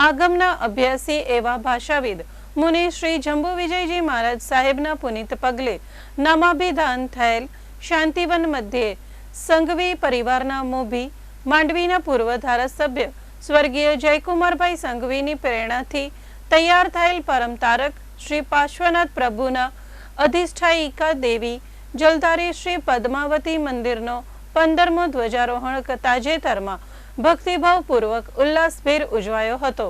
આગમના અભ્યાસી એવા ભાષાવિદ મુનિ શ્રી જંબુ વિજયજી મહારાજ સાહેબના પુનિત પગલે નામાભિધાન થયેલ શાંતિવન મધ્યે સંઘવી પરિવારના મોભી માંડવીના પૂર્વ ધારાસભ્ય સ્વર્ગીય જયકુમારભાઈ સંઘવીની પ્રેરણાથી તૈયાર થયેલ પરમ તારક શ્રી પાર્શ્વનાથ પ્રભુના અધિષ્ઠાયિકા દેવી જલધારી શ્રી પદ્માવતી મંદિરનો પંદરમો ધ્વજારોહણ તાજેતરમાં ભક્તિભાવપૂર્વક ઉલ્લાસભેર ઉજવાયો હતો.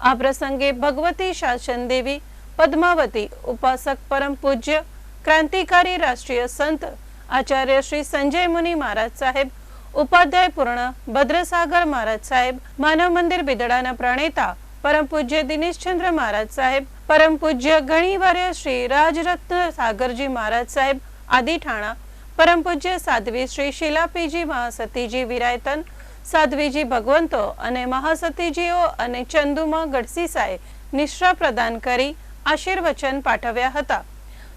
આ પ્રસંગે ભગવતી શાસન દેવી પદ્માવતી ઉપાસક પરમ પૂજ્ય ક્રાંતિકારી રાષ્ટ્રીય સંત આચાર્ય શ્રી સંજય મુનિ મહારાજ સાહેબ ઉપાધ્યાય પૂર્ણ ભદ્રસાગર મહારાજ સાહેબ, માનવ મંદિર બિદડાના પ્રણેતા પરમ પૂજ્ય દિનેશચંદ્ર મહારાજ સાહેબ, પરમ પૂજ્ય ગણીવર્ય શ્રી રાજરત્ન સાગરજી મહારાજ સાહેબ, આદિ ઠાણા, પરમ પૂજ્ય સાધ્વી શ્રી શિલાપીજી મહાસતીજી વિરાયતન સાધ્વીજી ભગવંતો અને મહાસતીજીઓ અને ચંદુમા ગઢસીસાએ નિશ્રા પ્રદાન કરી આશીર્વચન પાઠવ્યા હતા.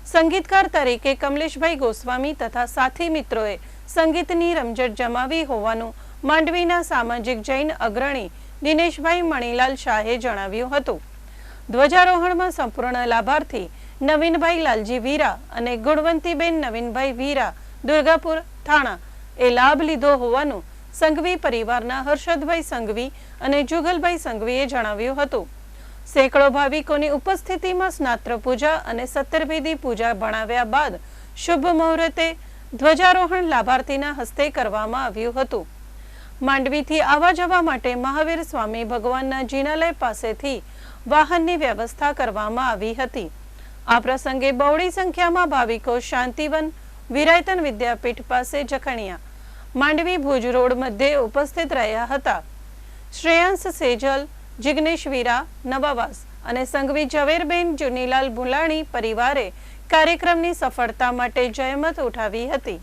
સંગીતકાર તરીકે કમલેશભાઈ ગોસ્વામી તથા સાથી મિત્રોએ સંગીતની રમઝટ જમાવી હોવાનું માંડવીના સામાજિક જૈન અગ્રણી દિનેશભાઈ મણીલાલ શાહે જણાવ્યું હતું. ધ્વજારોહણમાં સંપૂર્ણ લાભાર્થી નવીનભાઈ લાલજી વીરા અને ગુણવંતીબેન નવીનભાઈ વીરા દુર્ગાપુર થાણા એ લાભ લીધો હોવાનું સંઘવી પરિવારના હર્ષદભાઈ સંઘવી અને જુગલભાઈ સંઘવીએ જણાવ્યું હતું. સેંકડો ભાવિકોની ઉપસ્થિતિમાં સ્નાત્ર પૂજા અને સત્તરભેદી પૂજા ભણાવ્યા બાદ શુભ મુહૂર્તે ધ્વજારોહણ લાભાર્થીના હસ્તે કરવામાં આવ્યું હતું. માંડવીથી આવવા જવા માટે મહાવીર સ્વામી ભગવાનના જીનાલય પાસેથી વાહનની વ્યવસ્થા કરવામાં આવી હતી. આ પ્રસંગે બહોળી સંખ્યામાં ભાવિકો શાંતિવન, વિરાયતન વિદ્યાપીઠ પાસે જખણિયા. માંડવી ભુજ રોડ મધ્યે ઉપસ્થિત રહ્યા હતા. શ્રેયાંશ સેજલ, જિગ્નેશ વીરા, નવાવાસ અને સંઘવી ઝવેરબેન જુનીલાલ ભુલાણી પરિવારે કાર્યક્રમની સફળતા માટે જયમત ઉઠાવી હતી.